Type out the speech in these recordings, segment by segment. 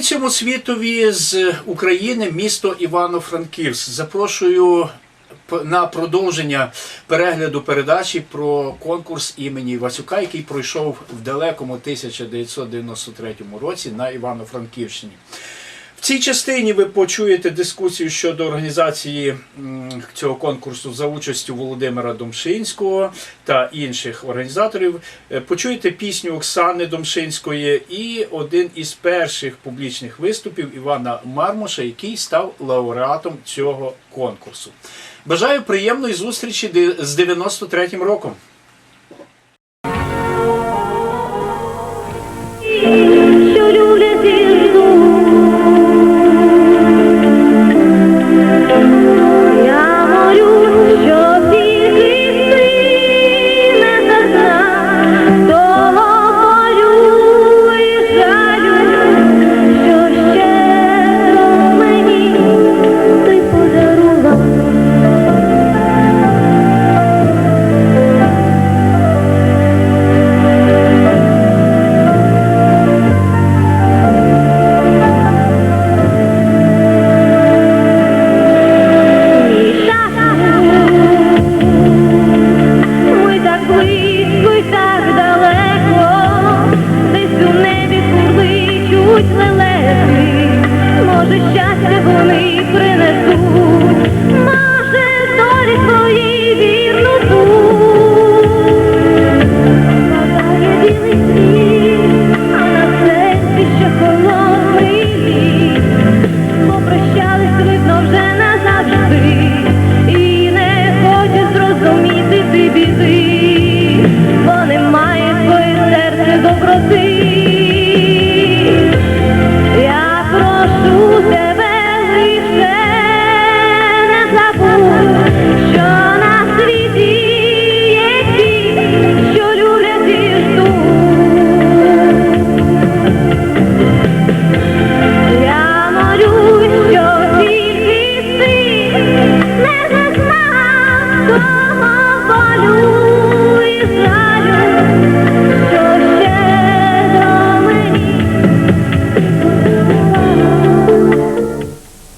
Всьому світові з України, місто Івано-Франківськ. Запрошую на продовження перегляду передачі про конкурс імені Васюка, який пройшов в далекому 1993 році на Івано-Франківщині. В цій частині ви почуєте дискусію щодо організації цього конкурсу за участю Володимира Домшинського та інших організаторів. Е, Почуєте пісню Оксани Домшинської і один із перших публічних виступів Івана Мармуша, який став лауреатом цього конкурсу. Бажаю приємної зустрічі з 93-м роком.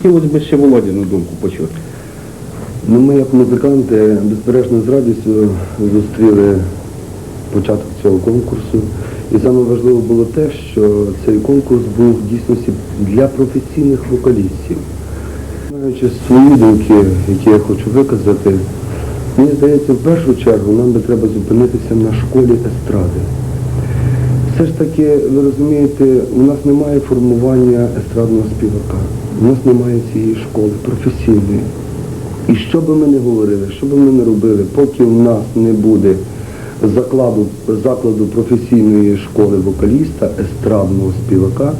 Хотілося б ще Володіну думку почути. Ну, ми як музиканти безперечно з радістю зустріли початок цього конкурсу. І саме важливо було те, що цей конкурс був в дійсності для професійних вокалістів. Маючи свої думки, які я хочу виказати, мені здається, в першу чергу нам би треба зупинитися на школі естради. Все ж таки, ви розумієте, у нас немає формування естрадного співака, у нас немає цієї школи професійної. І що би ми не говорили, що би ми не робили, поки в нас не буде закладу, закладу професійної школи вокаліста, естрадного співака,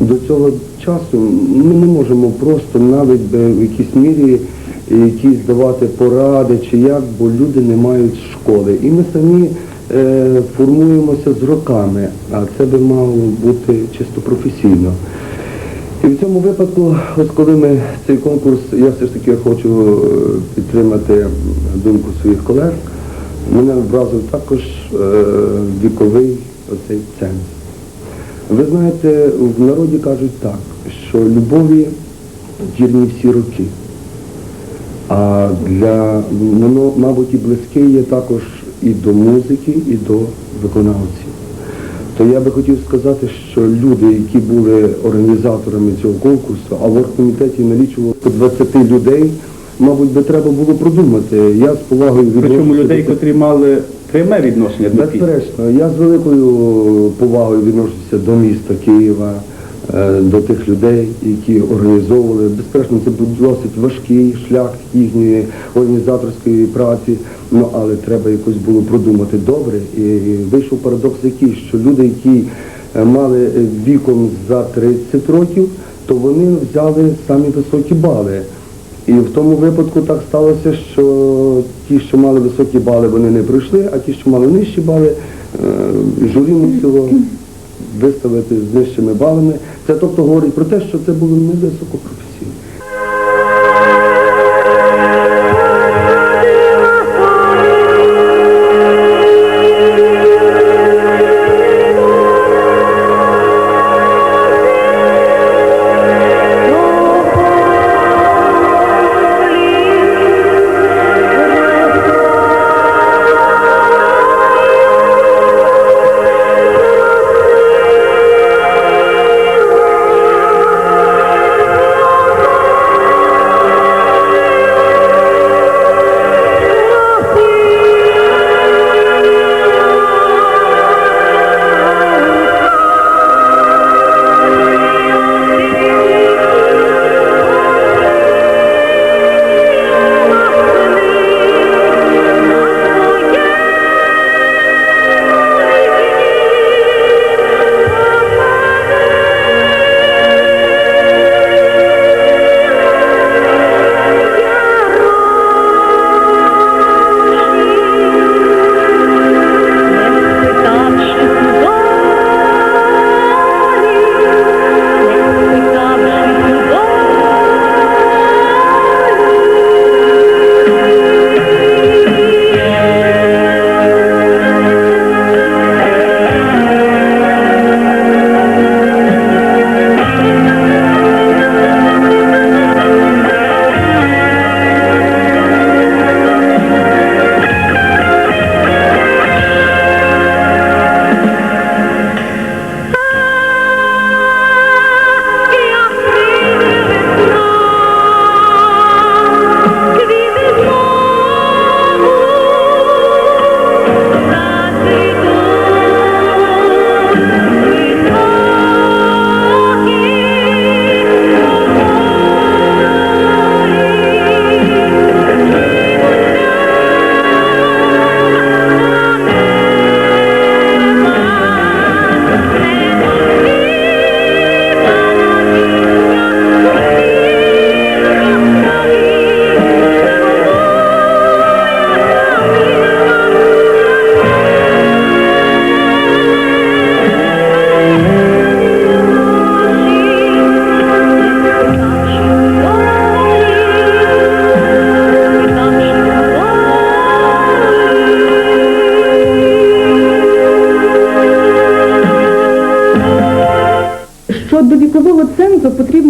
до цього часу ми не можемо просто навіть би в якійсь мірі якісь давати поради чи як, бо люди не мають школи. І ми самі е, формуємося з роками, а це би мало бути чисто професійно. І в цьому випадку, ось коли ми цей конкурс, я все ж таки хочу е, підтримати думку своїх колег, мене вразив також е, віковий оцей ценз. Ви знаєте, в народі кажуть так, що любові вірні всі роки. А для, мабуть, і близьке є також і до музики, і до виконавців. То я би хотів сказати, що люди, які були організаторами цього конкурсу, а в оргкомітеті налічувало по 20 людей, мабуть, би треба було продумати. Я з повагою Причому людей, котрі мали пряме відношення до. Безперечно, я з великою повагою відношуся до міста Києва, до тих людей, які організовували. Безперечно, це був досить важкий шлях їхньої організаторської праці, ну але треба якось було продумати добре. І вийшов парадокс який, що люди, які е, мали е, віком за 30 років, то вони взяли самі високі бали. І в тому випадку так сталося, що ті, що мали високі бали, вони не пройшли, а ті, що мали нижчі бали, е, журі мусило виставити з нижчими балами. Це тобто говорить про те, що це було не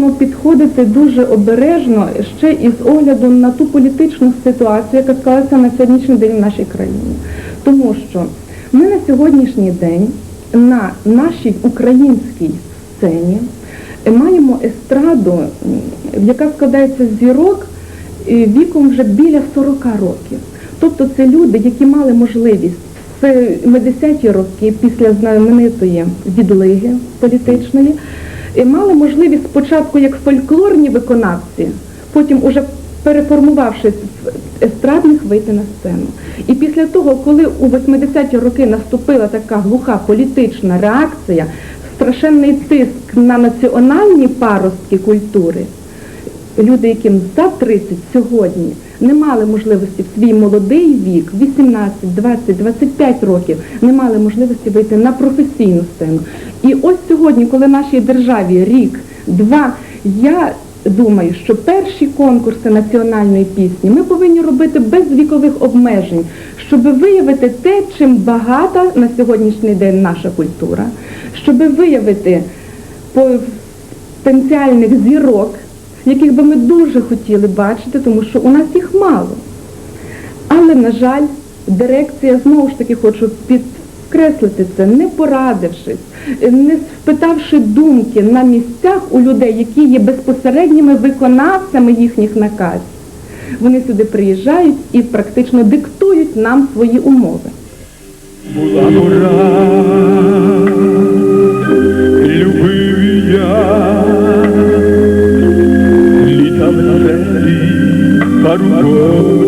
потрібно підходити дуже обережно ще із огляду на ту політичну ситуацію, яка склалася на сьогоднішній день в нашій країні. Тому що ми на сьогоднішній день на нашій українській сцені маємо естраду, яка складається з зірок віком вже біля 40 років. Тобто це люди, які мали можливість в 70-ті роки після знаменитої відлиги політичної, і мали можливість спочатку як фольклорні виконавці, потім уже переформувавшись в естрадних вийти на сцену. І після того, коли у 80-ті роки наступила така глуха політична реакція, страшенний тиск на національні паростки культури, люди, яким за 30 сьогодні не мали можливості в свій молодий вік, 18, 20, 25 років, не мали можливості вийти на професійну сцену. І ось сьогодні, коли нашій державі рік, два, я думаю, що перші конкурси національної пісні ми повинні робити без вікових обмежень, щоб виявити те, чим багата на сьогоднішній день наша культура, щоб виявити потенціальних зірок, яких би ми дуже хотіли бачити, тому що у нас їх мало. Але, на жаль, дирекція, знову ж таки, хочу підкреслити це, не порадившись, не спитавши думки на місцях у людей, які є безпосередніми виконавцями їхніх наказів. Вони сюди приїжджають і практично диктують нам свої умови. Була пора, любив я, літа веселі, пару